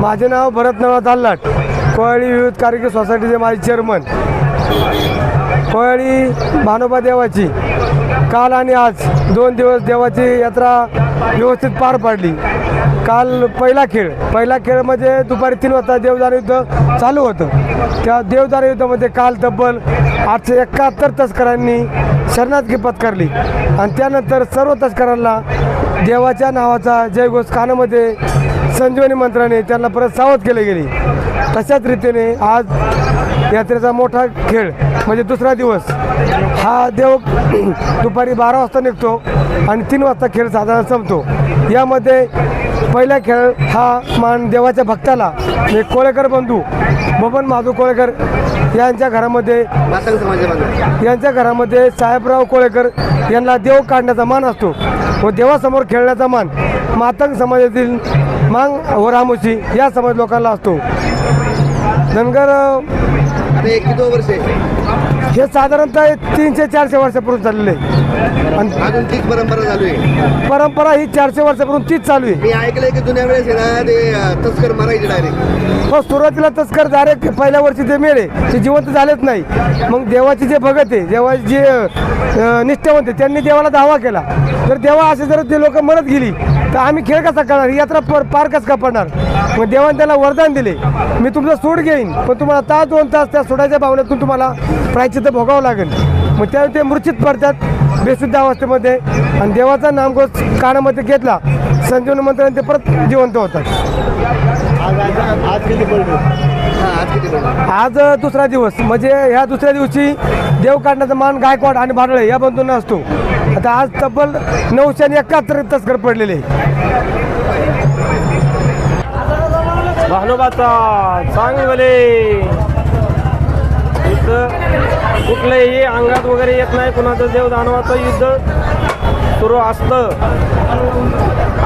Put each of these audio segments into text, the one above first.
माझे नाव भरत नवा ताल्लाट कोळी विविध कार्यक्रम सोसायटीचे माझे चेअरमन. कोळी भानोबा देवाची. काल आणि आज दोन दिवस देवाची यात्रा व्यवस्थित पार पाडली. काल पहिला खेळ. पहिला खेळ म्हणजे दुपारी तीन वाजता देवदार युद्ध चालू होतं. त्या देवदार युद्धामध्ये काल तब्बल आठशे एकाहत्तर तस्करांनी शरणार्थी पत्करली आणि त्यानंतर सर्व तस्करांना देवाच्या नावाचा जयघोष कानामध्ये संजीवनी मंत्राने त्यांना परत सावध केले गेले. तशाच रीतीने आज यात्रेचा मोठा खेळ म्हणजे दुसरा दिवस हा देव दुपारी बारा वाजता निघतो आणि तीन वाजता खेळ साधारण संपतो. यामध्ये पहिला खेळ हा मान देवाच्या भक्ताला म्हणजे कोळेकर बंधू बबन माधू कोळेकर यांच्या घरामध्ये यांच्या घरामध्ये साहेबराव कोळेकर यांना देव काढण्याचा मान असतो. व देवासमोर खेळण्याचा मान मातंग समाजातील मांग व रामोशी या समाज लोकांना असतो. धनगर एक हे साधारणतः तीनशे चारशे वर्षापूर्वी चाललेले अजून तीच परंपरा चालू आहे. परंपरा ही चारशे वर्षापूर्वी तीच चालू आहे. मी ऐकलंय की जुन्या वेळेस आहे ना ते अं, तस्कर मारायचे डायरेक्ट हो सुरुवातीला तस्कर डायरेक्ट पहिल्या वर्षी ते मेले ते जिवंत झालेच नाही. मग देवाची जे भगत आहे देवाची जे निष्ठावंत त्यांनी देवाला दावा केला. तर देवा असे जर ते लोक मरत गेली तर आम्ही खेळ कसा करणार? यात्रा पर पार कसा का पडणार? मग देवाने त्याला वरदान दिले. मी तुमचा सूट घेईन पण तुम्हाला तास दोन तास त्या सोडाच्या भावनेतून तुम्हाला प्रायचित भोगावं लागेल. मग त्यावेळी ते मूर्छित पडतात बेशुद्ध अवस्थेमध्ये. आणि देवाचा नामघोष कानामध्ये घेतला संजीवन मंत्राने ते परत जिवंत होतात. आज किती पडतो हा आज किती पडतो आज अ, दुसरा दिवस. म्हणजे ह्या दुसऱ्या दिवशी देव काढण्याचा मान गायकवाड आणि भाडळे या बंधूंना असतो. आता आज तब्बल नऊशे आणि एकाहत्तर तस्कर पडलेले. भानुबाचा चांगले इथं कुठलंही अंगात वगैरे येत नाही. कुणाचं देव दानवाचं युद्ध सुरू असतं.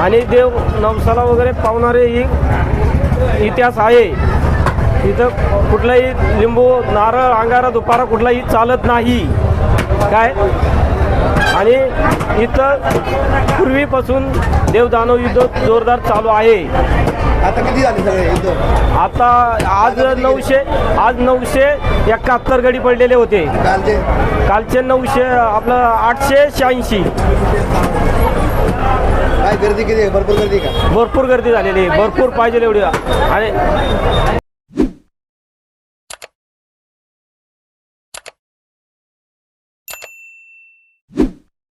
आणि देव नवसाला वगैरे पावणारे ही इतिहास आहे. इथं कुठलाही लिंबू नारळ अंगारा दुपारा कुठलाही चालत नाही. काय? आणि इथं पूर्वीपासून देवदानव युद्ध जोरदार चालू आहे. आता किती झाले सगळे युद्ध? आता आज नऊशे आज नऊशे एकाहत्तर गडी पडलेले होते. कालचे? कालचे नऊशे आपलं आठशे शहाऐंशी. काय गर्दी किती आहे? भरपूर गर्दी आहे का? भरपूर गर्दी झालेली आहे. भरपूर पाहिजे एवढी. आणि